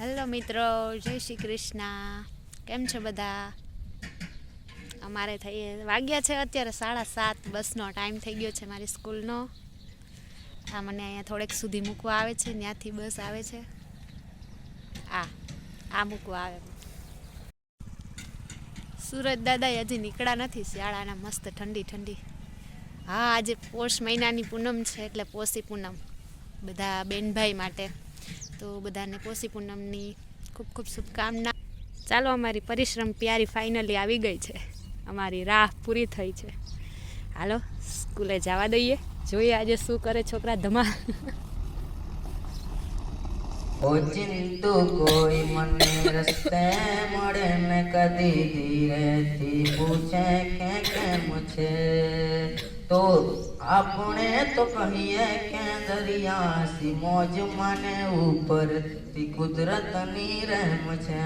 Hello મિત્રો, જય શ્રી કૃષ્ણ. કેમ છો બધા? અમારે થઈ, વાગ્યા છે અત્યારે સાડા સાત, બસનો ટાઈમ થઈ ગયો છે મારી સ્કૂલનો. આ મને અહીંયા થોડેક સુધી મૂકવા આવે છે, ત્યાંથી બસ આવે છે. આ આ મૂકવા આવે સુરત દાદા હજી નીકળ્યા નથી, શિયાળાના મસ્ત ઠંડી ઠંડી. હા, આજે પોષ મહિનાની પૂનમ છે, એટલે પોષી પૂનમ. બધા બેનભાઈ માટે. તો બધાને પોષી પૂનમની ખૂબ ખૂબ શુભકામના. ચાલો, અમારી પરિશ્રમ પ્યારી ફાઇનલી આવી ગઈ છે. અમારી રાહ પૂરી થઈ છે. હાલો, સ્કૂલે જવા દઈએ. જોઈએ આજે શું કરે છોકરા ધમા ઓ ચિંતુ કોઈ મને રસ્તે મળે ને કદી ધીરેથી પૂછે કે કેમ છે? તો આપણે તો કહીએ કે દરિયા સી મોજ મને ઉપરથી કુદરતની રહેમ છે.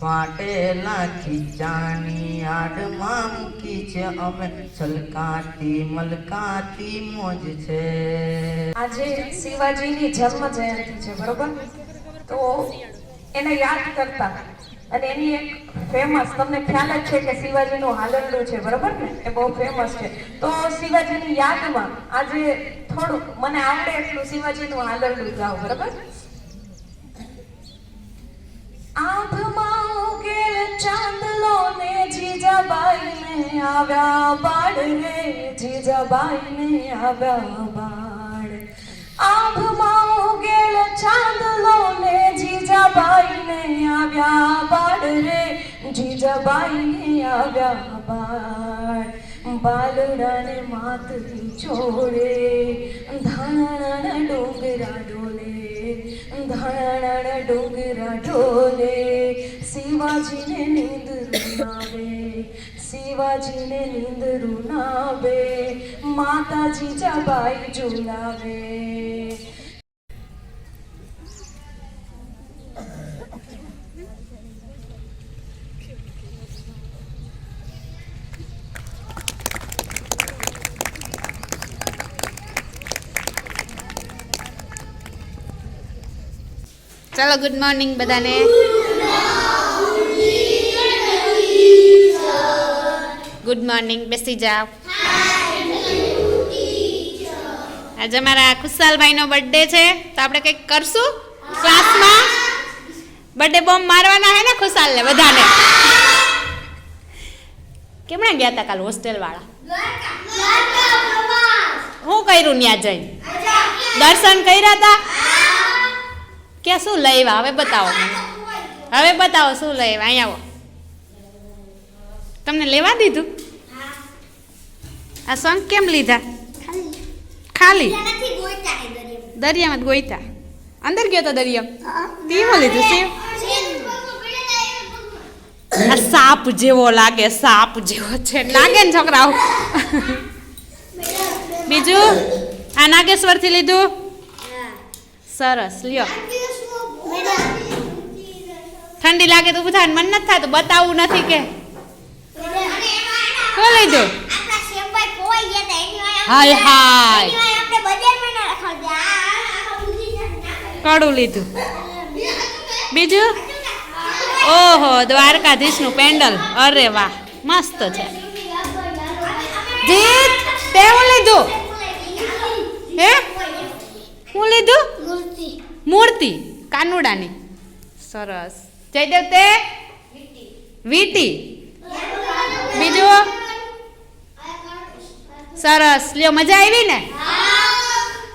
ફાટેલા ખીચાની આડમાં મૂકી છે અમે, છલકાતી મલકાતી મોજ છે. આજે શિવાજીની જન્મ જયંતિ છે, બરોબર? તો એને યાદ કરતા અને એની એક ફેમસ તમને ખ્યાલ જ છે કે શિવાજીનું હાલરડું છે, બરોબર ને? એ બહુ ફેમસ છે. તો શિવાજીની યાદમાં આજે થોડુંક મને આવડે એટલું શિવાજીનું હાલરડું ગાવ, બરોબર? આંખમાં ઉગેલ ચાંદલો ને જીજાબાઈને આવ્યા બાળ ને જીજાબાઈ ને આવ્યા બાળ. આંખમાં ઉગેલ ચાંદલો ને જીજાબાઈને આવ્યા બાળ રે, જીજાબાઈને આવ્યા બાળ. બાલડાને માતરી છોડે ધાણા ડોંગરા ડોલે ધાણા ડોંગરા ઢોલે શિવાજીને નીંદ રૂનાવે, શિવાજીને નીંદ રૂનાવે, માતાજી જબાઈ ઝુલાવે. ચાલો ગુડ મોર્નિંગ બધાને. ગુડ મોર્નિંગ બેસી જાઓ. આજે મારા ખુશાલભાઈનો બર્થડે છે તો આપણે કંઈક કરશું? ક્લાસમાં બર્થડે બોમ્બ મારવાના હે ને ખુશાલને બધાને? કેમણે ગયા હતા કાલ હોસ્ટેલ વાળા? હું કર્યું ત્યાં જઈને? દર્શન કર્યા હતા કે શું લેવા હવે બતાવો મને. હવે બતાવો શું લેવા અહીંયા આવો. તમને લેવા દીધું? આ સોંગ કેમ લીધા? ખાલી. દરિયામાં ગોઈતા. અંદર ગયો તો દરિયા. તેમાં લીધું સેવ. આ સાપ જેવો લાગે સાપ જેવો છે. લાગે ને છોકરાઓ. બીજું? આ નાગેશ્વરથી લીધું? સરસ લ્યો. ઠંડી લાગે તો બધાને મન નથી થતું બતાવવું નથી કે. શું લીધું હાય હાય. કડું લીધું. બીજું? ઓહો દ્વારકાધીશનું પેન્ડલ. અરે વાહ મસ્ત છે. જીત તે હું લીધું? હે? હું લીધું? મૂર્તિ કાનુડાની. સરસ. જયદેવ તે વીટી. બીજું? સરસ. લ્યો મજા આવી ને?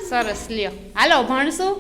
સરસ. લ્યો. હાલો ભણશું?